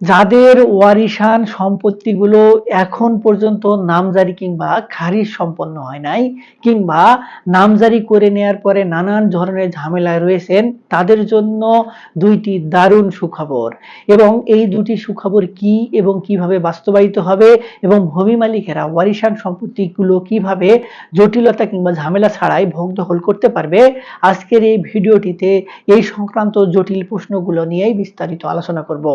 যাদের ওয়ারিশান সম্পত্তিগুলো এখন পর্যন্ত নামজারি কিংবা খারিজ সম্পন্ন হয় নাই, কিংবা নামজারি করে নেয়ার পরে নানান ধরনের ঝামেলায় রয়েছেন, তাদের জন্য দুইটি দারুণ সুখবর। এবং এই দুটি সুখবর কি এবং কীভাবে বাস্তবায়িত হবে এবং ভূমি মালিকেরা ওয়ারিশান সম্পত্তিগুলো কীভাবে জটিলতা কিংবা ঝামেলা ছাড়াই ভোগ দখল করতে পারবে, আজকের এই ভিডিওটিতে এই সংক্রান্ত জটিল প্রশ্নগুলো নিয়েই বিস্তারিত আলোচনা করব।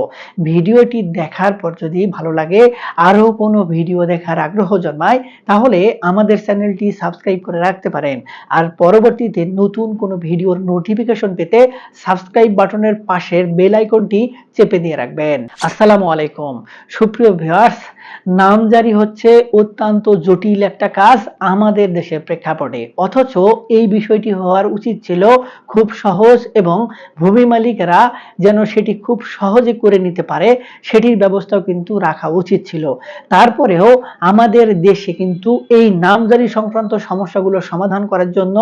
ভিডিওটি দেখার পর যদি ভালো লাগে, আরও কোনো ভিডিও দেখার আগ্রহ জন্মায়, তাহলে আমাদের চ্যানেলটি সাবস্ক্রাইব করে রাখতে পারেন। আর পরবর্তীতে নতুন কোনো ভিডিওর নোটিফিকেশন পেতে সাবস্ক্রাইব বাটনের পাশের বেল আইকনটি চেপে দিয়ে রাখবেন। আসসালামু আলাইকুম। সুপ্রিয় ভিউয়ার্স নামজারি হচ্ছে অত্যন্ত জটিল একটা কাজ আমাদের দেশের প্রেক্ষাপটে। অথচ এই বিষয়টি হওয়ার উচিত ছিল খুব সহজ এবং ভূমি মালিকেরা যেন সেটি খুব সহজে করে নিতে পারে সেটির ব্যবস্থাও কিন্তু রাখা উচিত ছিল। তারপরেও আমাদের দেশে কিন্তু এই নামজারি সংক্রান্ত সমস্যাগুলো সমাধান করার জন্য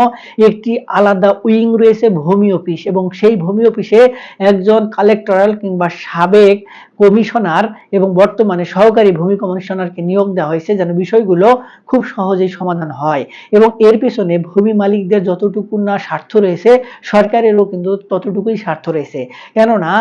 একটি আলাদা উইং রয়েছে ভূমি অফিস এবং সেই ভূমি অফিসে একজন কালেক্টরাল কিংবা সাবেক কমিশনার এবং বর্তমানে সহকারী ভূমি কমিশনারকে নিয়োগ দেওয়া হয়েছে যেন বিষয়গুলো খুব সহজেই সমাধান হয় এবং এর পেছনে ভূমি মালিকদের যতটুকু না স্বার্থ রয়েছে, সরকারেরও কিন্তু ততটুকুই স্বার্থ রয়েছে। কেননা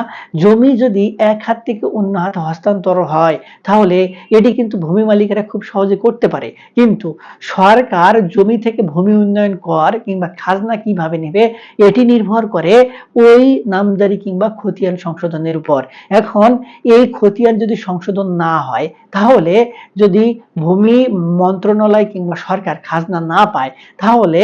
জমি যদি এক হাত থেকে অন্য হাতে হস্তান্তর হয়, তাহলে এটি কিন্তু ভূমি মালিকেরা খুব সহজে করতে পারে। কিন্তু সরকার জমি থেকে ভূমি উন্নয়ন কর কিংবা খাজনা কীভাবে নেবে, এটি নির্ভর করে ওই নামজারি কিংবা খতিয়ান সংশোধনের উপর। এখন এই খতিয়ান যদি সংশোধন না হয়, তাহলে যদি ভূমি মন্ত্রণালয় কিংবা সরকার খাজনা না পায়, তাহলে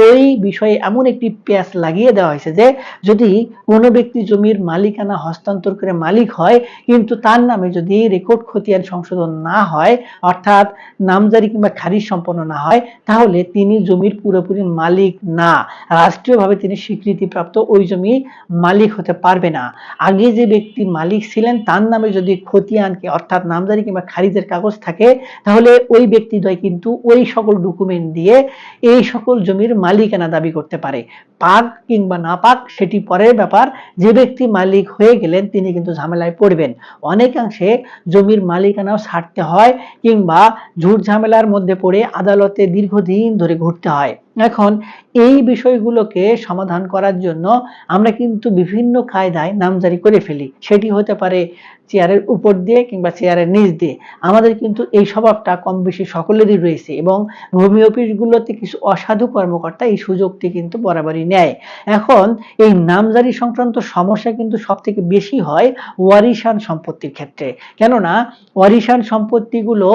ওই বিষয়ে এমন একটি পেঁচ লাগিয়ে দেওয়া হয়েছে যে, যদি কোনো ব্যক্তি জমির মালিকানা হস্তান্তর করে মালিক হয় কিন্তু তার নামে যদি রেকর্ড খতিয়ান সংশোধন না হয়, অর্থাৎ নামজারি কিংবা খারিজ সম্পন্ন না হয়, তাহলে তিনি জমির পুরোপুরি মালিক না। রাষ্ট্রীয়ভাবে তিনি স্বীকৃতিপ্রাপ্ত ওই জমি মালিক হতে পারবে না। আগে যে ব্যক্তি মালিক ছিলেন, তার নামে যদি খতিয়ানকে, অর্থাৎ নামজারি কিংবা খারিজের কাগজ থাকে, তাহলে ওই ব্যক্তিদ্বয় কিন্তু ওই সকল ডকুমেন্ট দিয়ে এই সকল জমির মালিকানা দাবি করতে পারে। পাক কিংবা না পাক, সেটি পরের ব্যাপার। যে ব্যক্তি মালিক হয়ে গেলেন, তিনি কিন্তু ঝামেলায় পড়বেন। অনেকাংশে জমির মালিকানাও ছাড়তে হয় কিংবা ঝুট ঝামেলার মধ্যে পড়ে আদালতে দীর্ঘদিন ধরে ঘুরতে হয়। এখন এই বিষয়গুলোকে সমাধান করার জন্য আমরা কিন্তু বিভিন্ন কায়দায় নামজারি করে ফেলি। সেটি হতে পারে চেয়ারের উপর দিয়ে কিংবা চেয়ারের নিচ দিয়ে। আমাদের কিন্তু এই স্বভাবটা কম বেশি সকলেরই রয়েছে এবং ভূমি অফিসগুলোতে কিছু অসাধু কর্মকর্তা এই সুযোগটি কিন্তু বরাবরই নেয়। এখন এই নামজারি সংক্রান্ত সমস্যা কিন্তু সব থেকে বেশি হয় ওয়ারিশান সম্পত্তির ক্ষেত্রে। কেননা ওয়ারিশান সম্পত্তিগুলো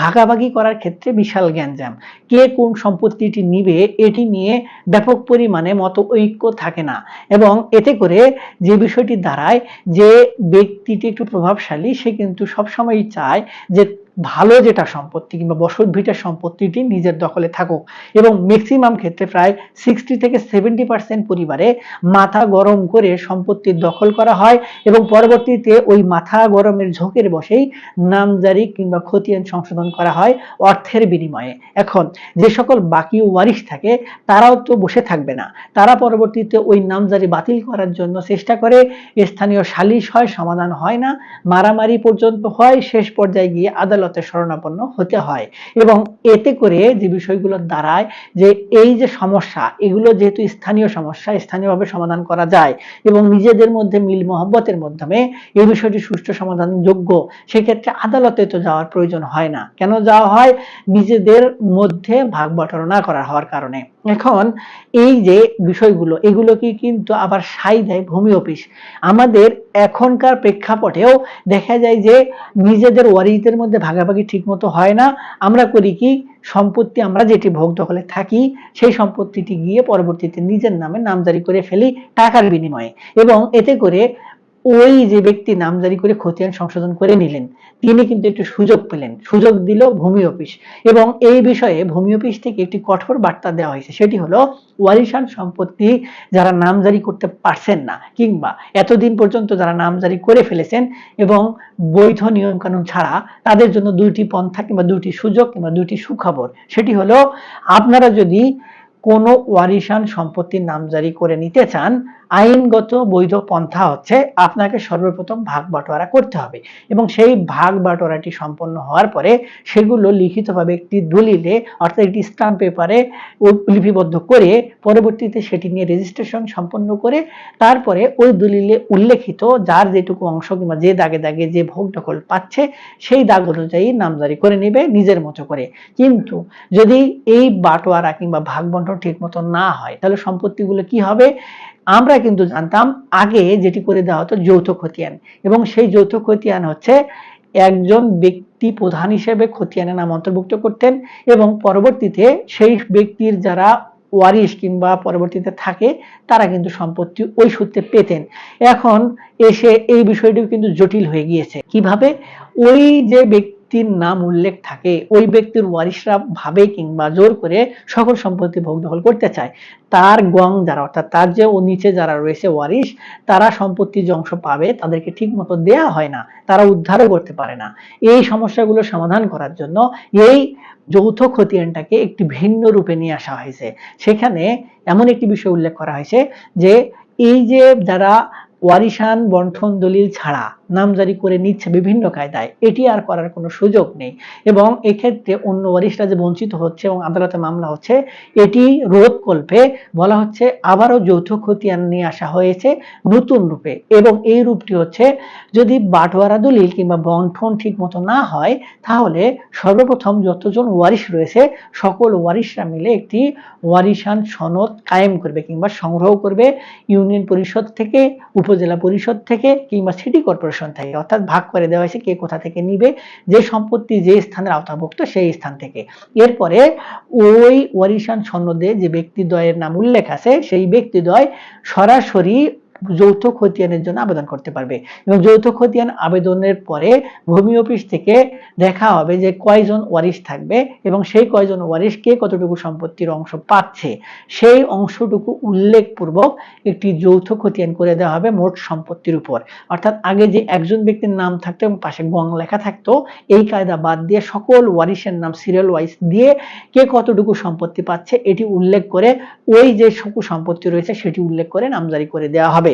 ভাগাভাগি করার ক্ষেত্রে বিশাল জ্ঞানজাম কে কোন সম্পত্তিটি নিবে এটি নিয়ে ব্যাপক পরিমাণে মত ঐক্য থাকে না। এবং এতে করে যে বিষয়টি দাঁড়ায় যে ব্যক্তিটি একটু প্রভাবশালী, সে কিন্তু সবসময়ই চায় যে ভালো যেটা সম্পত্তি কিংবা বসত ভিটার সম্পত্তিটি নিজের দখলে থাকুক। এবং ম্যাক্সিমাম ক্ষেত্রে প্রায় সিক্সটি থেকে সেভেন্টি পার্সেন্ট পরিবারে মাথা গরম করে সম্পত্তির দখল করা হয় এবং পরবর্তীতে ওই মাথা গরমের ঝোঁকের বসেই নামজারি কিংবা খতিয়ান সংশোধন করা হয় অর্থের বিনিময়ে। এখন যে সকল বাকি ওয়ারিশ থাকে, তারাও তো বসে থাকবে না। তারা পরবর্তীতে ওই নামজারি বাতিল করার জন্য চেষ্টা করে, স্থানীয় সালিশ হয়, সমাধান হয় না, মারামারি পর্যন্ত হয়, শেষ পর্যায়ে গিয়ে আদালত আদালতে শরণাপন্ন হতে হয়। এবং এতে করে যে বিষয়গুলো দাঁড়ায় যে এই যে সমস্যা, এগুলো যেহেতু স্থানীয় সমস্যা, স্থানীয়ভাবে সমাধান করা যায় এবং নিজেদের মধ্যে মিল মহব্বতের মাধ্যমে এই বিষয়টি সুষ্ঠু সমাধান যোগ্য সেক্ষেত্রে আদালতে তো যাওয়ার প্রয়োজন হয় না। কেন যাওয়া হয়? নিজেদের মধ্যে ভাগ বটনা না করা হওয়ার কারণে। এখন এই যে বিষয়গুলো, এগুলোকে কিন্তু আবার সাই দেয় ভূমি অফিস। আমাদের এখনকার প্রেক্ষাপটেও দেখা যায় যে নিজেদের ওয়ারিসদের মধ্যে ভাগাভাগি ঠিক মতো হয় না। আমরা করি কি? সম্পত্তি আমরা যেটি ভোগ দখলে থাকি, সেই সম্পত্তিটি গিয়ে পরবর্তীতে নিজের নামে নামজারি করে ফেলি টাকার বিনিময়ে। এবং এতে করে ওই যে ব্যক্তি নামজারি করে খতিয়ান সংশোধন করে নিলেন, তিনি কিন্তু একটু সুযোগ পেলেন, সুযোগ দিল ভূমি অফিস। এবং এই বিষয়ে ভূমি অফিস থেকে একটি কঠোর বার্তা দেওয়া হয়েছে, সেটি হলো ওয়ারিশান সম্পত্তি যারা নামজারি করতে পারছেন না, কিংবা এতদিন পর্যন্ত যারা নামজারি করে ফেলেছেন এবং বৈধ নিয়ম কানুন ছাড়া তাদের জন্য দুইটি পন্থা কিংবা দুইটি সুযোগ কিংবা দুইটি সুখবর, সেটি হলো আপনারা যদি কোনো ওয়ারিশান সম্পত্তির নামজারি করে নিতে চান আইনগত বৈধ পন্থা হচ্ছে আপনাকে সর্বপ্রথম ভাগ বাটোয়ারা করতে হবে। এবং সেই ভাগ বাটোয়ারাটি সম্পন্ন হওয়ার পরে সেগুলো লিখিতভাবে একটি দলিলে, অর্থাৎ একটি স্টাম্প পেপারে লিপিবদ্ধ করে পরবর্তীতে সেটি নিয়ে রেজিস্ট্রেশন সম্পন্ন করে তারপরে ওই দলিলে উল্লেখিত যার যেটুকু অংশ কিংবা যে দাগে দাগে যে ভোগ দখল পাচ্ছে সেই দাগ অনুযায়ী নামজারি করে নেবে নিজের মতো করে। কিন্তু যদি এই বাটোয়ারা কিংবা ভাগ বন্টন ঠিক মতো না হয়, তাহলে সম্পত্তিগুলো কি হবে? আমরা কিন্তু জানতাম আগে যেটি করে দেওয়া হতো যৌথ খতিয়ান। এবং সেই যৌথ খতিয়ান হচ্ছে একজন ব্যক্তি প্রধান হিসেবে খতিয়ানের নাম অন্তর্ভুক্ত করতেন এবং পরবর্তীতে সেই ব্যক্তির যারা ওয়ারিশ কিংবা পরবর্তীতে থাকে, তারা কিন্তু সম্পত্তি ওই সূত্রে পেতেন। এখন এসে এই বিষয়টিও কিন্তু জটিল হয়ে গিয়েছে। কীভাবে? ওই যে ব্যক্তির নাম উল্লেখ থাকে, ওই ব্যক্তির ওয়ারিশরা ভাবে কিংবা জোর করে সকল সম্পত্তি ভোগ দখল করতে চায়। তার গং যারা, অর্থাৎ তার যে ও নিচে যারা রয়েছে ওয়ারিশ, তারা সম্পত্তি যে অংশ পাবে তাদেরকে ঠিক মতো দেয়া হয় না, তারা উদ্ধারও করতে পারে না। এই সমস্যাগুলো সমাধান করার জন্য এই যৌথ খতিয়ানটাকে একটি ভিন্ন রূপে নিয়ে আসা হয়েছে। সেখানে এমন একটি বিষয় উল্লেখ করা হয়েছে যে, এই যে যারা ওয়ারিশান বন্ঠন দলিল ছাড়া নামজারি করে নিচ্ছে বিভিন্ন কায়দায়। এটি আর করার কোনো সুযোগ নেই। এবং এক্ষেত্রে অন্য ওয়ারিশরা যে বঞ্চিত হচ্ছে এবং আদালতে মামলা হচ্ছে, এটি রোধ কল্পে বলা হচ্ছে আবারও যৌথ খতিয়ান নিয়ে আসা হয়েছে নতুন রূপে। এবং এই রূপটি হচ্ছে যদি বাটোয়ারা দলিল কিংবা বন্ঠন ঠিক মতো না হয়, তাহলে সর্বপ্রথম যতজন ওয়ারিশ রয়েছে, সকল ওয়ারিশরা মিলে একটি ওয়ারিশান সনদ কায়েম করবে কিংবা সংগ্রহ করবে। ইউনিয়ন পরিষদ থেকে, উপজেলা পরিষদ থেকে কিংবা সিটি কর্পোরেশন থেকে। অর্থাৎ ভাগ করে দেওয়া হয়েছে কে কোথা থেকে নিবে, যে সম্পত্তি যে স্থানের আওতাভুক্ত সেই স্থান থেকে। এরপরে ওই ওয়ারিশান সনদে যে ব্যক্তিদ্বয়ের নাম উল্লেখ আছে, সেই ব্যক্তিদ্বয় সরাসরি যৌথ খতিয়ানের জন্য আবেদন করতে পারবে। এবং যৌথ খতিয়ান আবেদনের পরে ভূমি অফিস থেকে দেখা হবে যে কয়জন ওয়ারিশ থাকবে এবং সেই কয়জন ওয়ারিশ কে কতটুকু সম্পত্তির অংশ পাচ্ছে। সেই অংশটুকু উল্লেখপূর্বক একটি যৌথ খতিয়ান করে দেওয়া হবে মোট সম্পত্তির উপর। অর্থাৎ আগে যে একজন ব্যক্তির নাম থাকতো এবং পাশে গং লেখা থাকতো, এই কায়দা বাদ দিয়ে সকল ওয়ারিশের নাম সিরিয়াল ওয়াইজ দিয়ে কে কতটুকু সম্পত্তি পাচ্ছে, এটি উল্লেখ করে ওই যে সকু সম্পত্তি রয়েছে সেটি উল্লেখ করে নামজারি করে দেওয়া হবে।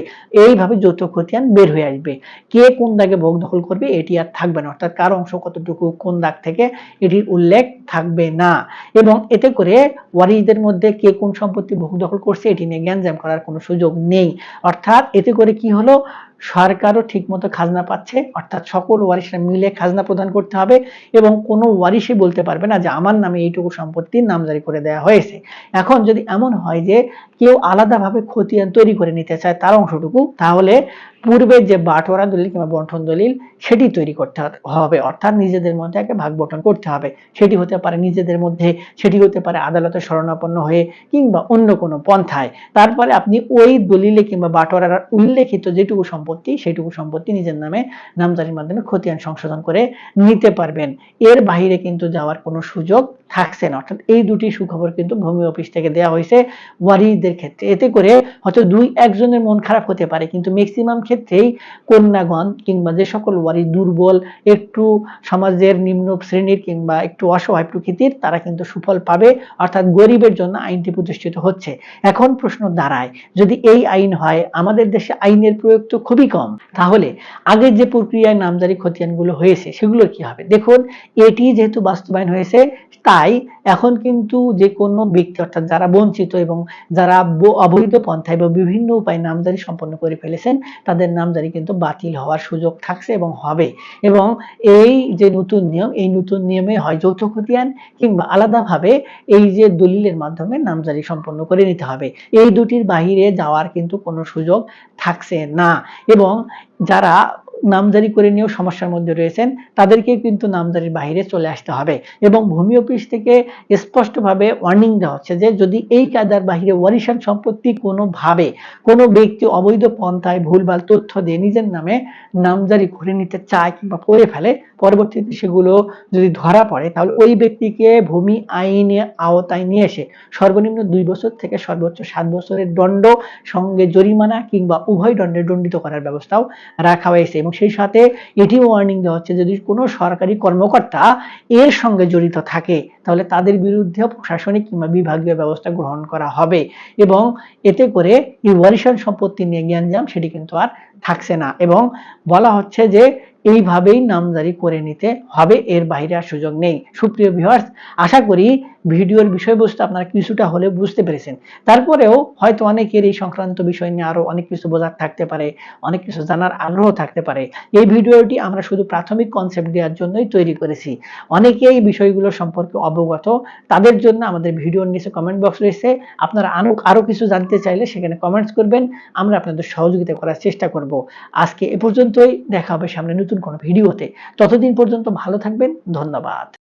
এইভাবে যৌথ খতিয়ান বের হয়ে আসবে। কে কোন দাগে ভোগ দখল করবে এটি আর থাকবে না। অর্থাৎ কার অংশ কতটুকু কোন দাগ থেকে এটির উল্লেখ থাকবে না। এবং এতে করে ওয়ারিসদের মধ্যে কে কোন সম্পত্তি ভোগ দখল করছে এটি নিয়ে জ্ঞানজাম করার কোনো সুযোগ নেই। অর্থাৎ এতে করে কি হলো? সরকারও ঠিকমতো খাজনা পাচ্ছে, অর্থাৎ সকল ওয়ারিশরা মিলে খাজনা প্রদান করতে হবে এবং কোনো ওয়ারিশই বলতে পারবে না যে আমার নামে এইটুকু সম্পত্তির নামজারি করে দেওয়া হয়েছে। এখন যদি এমন হয় যে কেউ আলাদাভাবে খতিয়ান তৈরি করে নিতে চায় তার অংশটুকু, তাহলে পূর্বের যে বাটোয়ারা দলিল কিংবা বন্টন দলিল সেটি তৈরি করতে হবে, অর্থাৎ নিজেদের মধ্যে একটা ভাগ বন্টন করতে হবে। সেটি হতে পারে নিজেদের মধ্যে, সেটি হতে পারে আদালতে শরণাপন্ন হয়ে কিংবা অন্য কোনো পন্থায়। তারপরে আপনি ওই দলিলে কিংবা বাটোয়ারার উল্লেখিত যেটুকু সম্পত্তি সেটুকু সম্পত্তি নিজের নামে নামজারির মাধ্যমে খতিয়ান সংশোধন করে নিতে পারবেন। এর বাইরে কিন্তু যাওয়ার কোনো সুযোগ থাকছে না। অর্থাৎ এই দুটি সুখবর কিন্তু ভূমি অফিস থেকে দেওয়া হয়েছে ওয়ারিদের ক্ষেত্রে। এতে করে হয়তো দুই একজনের মন খারাপ হতে পারে, কিন্তু ম্যাক্সিমাম ক্ষেত্রেই কন্যাগণ কিংবা যে সকল ওয়ারি দুর্বল, একটু সমাজের নিম্ন শ্রেণির কিংবা একটু অসহায় প্রকৃতির, তারা কিন্তু সুফল পাবে, অর্থাৎ গরিবের জন্য আইনটি প্রতিষ্ঠিত হচ্ছে। এখন প্রশ্ন দাঁড়ায়, যদি এই আইন হয়, আমাদের দেশে আইনের প্রয়োগ তো খুবই কম। তাহলে আগের যে প্রক্রিয়ায় নামজারি খতিয়ানগুলো হয়েছে সেগুলো কি হবে? দেখুন, এটি যেহেতু বাস্তবায়ন হয়েছে, তাই এখন কিন্তু যে কোনো ব্যক্তি, অর্থাৎ যারা বঞ্চিত এবং যারা অবৈধ পন্থায় বা বিভিন্ন উপায়ে নামজারি সম্পন্ন করে ফেলেছেন, তাদের নামজারি কিন্তু বাতিল হওয়ার সুযোগ থাকছে এবং হবে। এবং এই যে নতুন নিয়ম, এই নতুন নিয়মে হয় যৌথ খতিয়ান কিংবা আলাদাভাবে এই যে দলিলের মাধ্যমে নামজারি সম্পন্ন করে নিতে হবে। এই দুটির বাহিরে যাওয়ার কিন্তু কোনো সুযোগ থাকছে না। এবং যারা নামজারি করে নিয়েও সমস্যার মধ্যে রয়েছেন তাদেরকে কিন্তু নামজারির বাইরে চলে আসতে হবে এবং ভূমি অফিস থেকে স্পষ্টভাবে ওয়ার্নিং দেওয়া হচ্ছে যে যদি এই কায়দার বাহিরে ওয়ারিশান সম্পত্তি কোনোভাবে কোনো ব্যক্তি অবৈধ পন্থায় ভুলভাল তথ্য দিয়ে নিজের নামে নামজারি করে নিতে চায় কিংবা করে ফেলে, পরবর্তীতে সেগুলো যদি ধরা পড়ে, তাহলে ওই ব্যক্তিকে ভূমি আইনে আওতায় নিয়ে এসে সর্বনিম্ন দুই বছর থেকে সর্বোচ্চ সাত বছরের দণ্ড সঙ্গে জরিমানা কিংবা উভয় দণ্ডে দণ্ডিত করার ব্যবস্থাও রাখা হয়েছে। এবং সেই সাথে এটিও ওয়ার্নিং দেওয়া হচ্ছে, যদি কোনো সরকারি কর্মকর্তা এর সঙ্গে জড়িত থাকে, তাহলে তাদের বিরুদ্ধেও প্রশাসনিক কিংবা বিভাগীয় ব্যবস্থা গ্রহণ করা হবে এবং এতে করে এই ওয়ারিশন সম্পত্তি নিয়ে জ্ঞানজাম সেটি কিন্তু আর থাকছে না। এবং বলা হচ্ছে যে এইভাবেই নামজারি করে নিতে হবে, এর বাইরে আর সুযোগ নেই। সুপ্রিয় ভিউয়ার্স আশা করি ভিডিওর বিষয়বস্তু আপনারা কিছুটা হলে বুঝতে পেরেছেন। তারপরেও হয়তো অনেকের এই সংক্রান্ত বিষয় নিয়ে আরও অনেক কিছু বোঝার থাকতে পারে, অনেক কিছু জানার আগ্রহ থাকতে পারে। এই ভিডিওটি আমরা শুধু প্রাথমিক কনসেপ্ট দেওয়ার জন্যই তৈরি করেছি। অনেকে এই বিষয়গুলো সম্পর্কে অবগত, তাদের জন্য আমাদের ভিডিওর নিচে কমেন্ট বক্স রয়েছে। আপনারা আরও আরও কিছু জানতে চাইলে সেখানে কমেন্টস করবেন, আমরা আপনাদের সহযোগিতা করার চেষ্টা করব। আজকে এ পর্যন্তই, দেখা হবে সামনে নতুন কোনো ভিডিওতে। ততদিন পর্যন্ত ভালো থাকবেন ধন্যবাদ।